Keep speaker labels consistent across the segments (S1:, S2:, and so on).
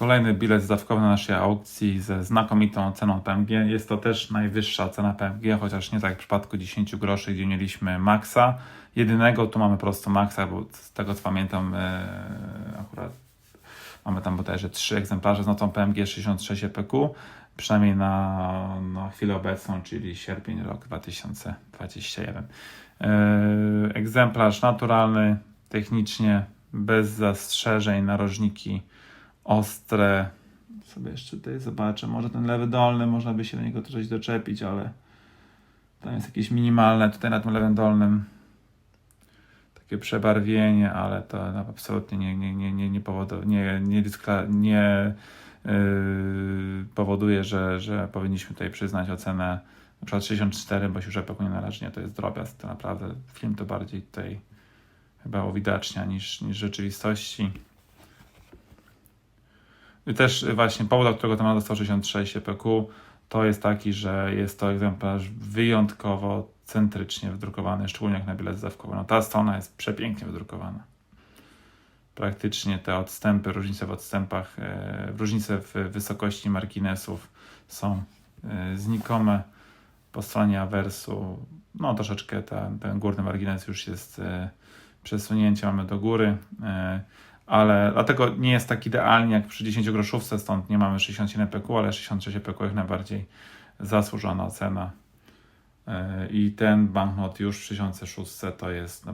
S1: Kolejny bilet zdawkowy na naszej aukcji ze znakomitą ceną PMG. Jest to też najwyższa cena PMG, chociaż nie tak jak w przypadku 10 groszy, gdzie mieliśmy Maxa. Jedynego tu mamy po prostu Maxa, bo z tego co pamiętam e, akurat mamy tam bodajże trzy egzemplarze z notą PMG 66 EPQ, przynajmniej na, na chwilę obecną, czyli sierpień rok 2021. E, egzemplarz naturalny, technicznie, bez zastrzeżeń, narożniki ostre. Sobie jeszcze tutaj zobaczę, może ten lewy dolny, można by się do niego coś doczepić, ale tam jest jakieś minimalne tutaj na tym lewym dolnym takie przebarwienie, ale to no, absolutnie nie, nie, nie, nie, nie, powodu, nie, nie, nie yy, powoduje, że, że powinniśmy tutaj przyznać ocenę na przykład 64, bo już nie należy, nie, to jest drobiazg, to naprawdę film to bardziej tutaj chyba uwidacznia niż, niż rzeczywistości. Też właśnie powód, dla którego temat dostał 66 EPQ, to jest taki, że jest to egzemplarz wyjątkowo centrycznie wydrukowany, szczególnie jak na bilet zdawkowy. No ta strona jest przepięknie wydrukowana. Praktycznie te odstępy, różnice w odstępach, e, różnice w wysokości marginesów są e, znikome. Po stronie awersu, no troszeczkę ten, ten górny margines już jest e, przesunięcie mamy do góry, e, ale dlatego nie jest tak idealnie jak przy 10 groszówce, stąd nie mamy 67 PQ, ale 66 PQ jak najbardziej zasłużona cena. E, I ten banknot już w 1006 to jest,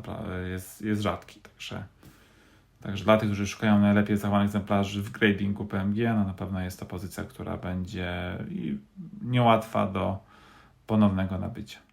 S1: jest, jest rzadki, także, także dla tych, którzy szukają najlepiej zachowanych egzemplarzy w gradingu PMG, no na pewno jest to pozycja, która będzie niełatwa do ponownego nabycia.